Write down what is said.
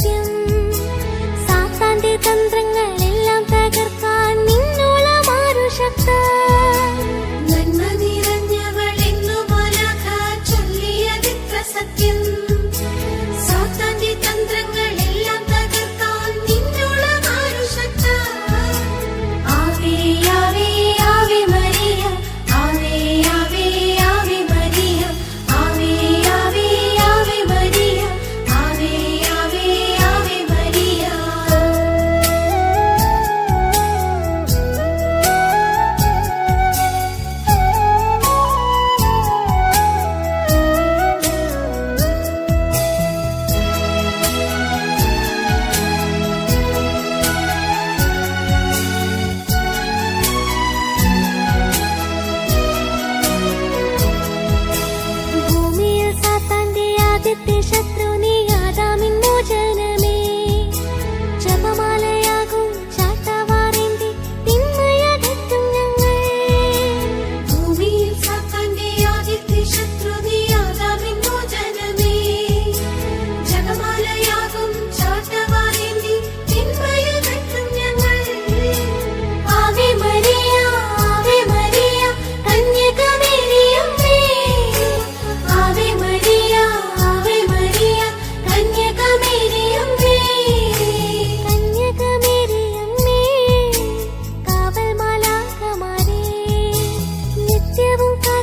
രാജ്യം സാത്താന്റെ തന്ത്രങ്ങളെല്ലാം തകർക്കാൻ നിന്നോളമാരു ശക്ത നന്മ നിറഞ്ഞവൾ എന്നുപോലെ ചൊല്ലിയതിത്ര സത്യം शत्रु। levantar.